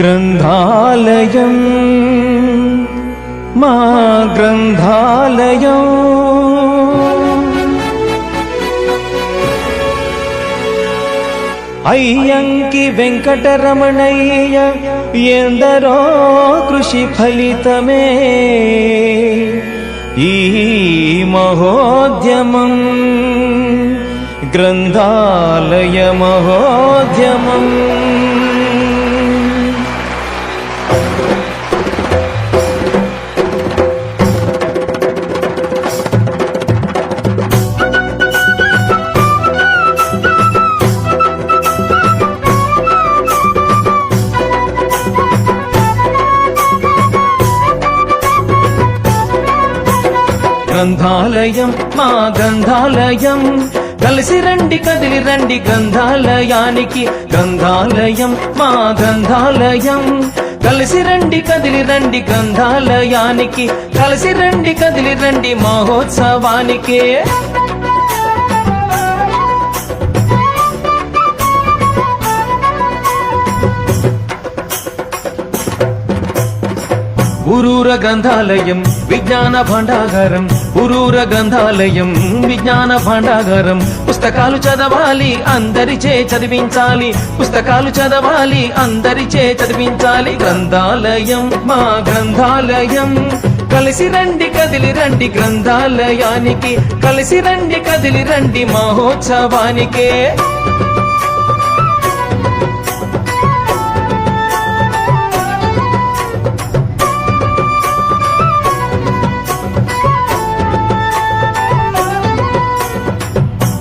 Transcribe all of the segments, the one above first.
గ్రంథాలయం మా గ్రంథాలయం. అయ్యంకి వెంకటరమణయ్య ఎందరో కృషి ఫలితమే. ఈ మహోద్యమం గ్రంథాలయ మహోద్యమం గ్రంథాలయం మా గ్రంథాలయం. కలిసి రండి కదిలి రండి గ్రంథాలయానికి. గ్రంథాలయం మా గ్రంథాలయం. కలిసి రండి కదిలి రండి గ్రంథాలయానికి. కలిసి రండి కదిలి రండి మహోత్సవానికే. ఉరూర గ్రంథాలయం విజ్ఞాన భండాగారం ఉరూర గ్రంథాలయం విజ్ఞాన భండాగారం. పుస్తకాలు చదవాలి అందరిచే చదివించాలి. పుస్తకాలు చదవాలి అందరిచే చదివించాలి. గ్రంథాలయం మా గ్రంథాలయం. కలిసి రండి కదిలి రండి గ్రంథాలయానికి. కలిసి రండి కదిలి రండి మహోత్సవానికే.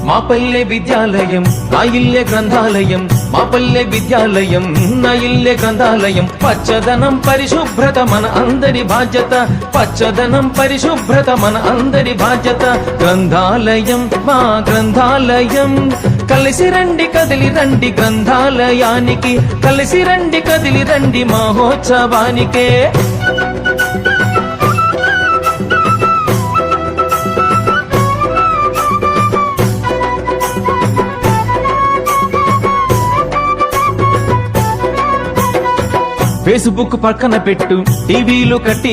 మా పల్లె విద్యాలయం నా ఇల్లే గ్రంథాలయం మా పల్లె విద్యాలయం నా ఇల్లే గ్రంథాలయం. పచ్చదనం పరిశుభ్రత మన అందరి బాధ్యత పచ్చదనం పరిశుభ్రత మన అందరి బాధ్యత. గ్రంథాలయం మా గ్రంథాలయం కలిసి రండి కదిలి రండి గ్రంథాలయానికి కలిసి రండి కదిలి రండి మహోత్సవానికే. ఫేస్బుక్ పక్కన పెట్టు టీవీలు కట్టి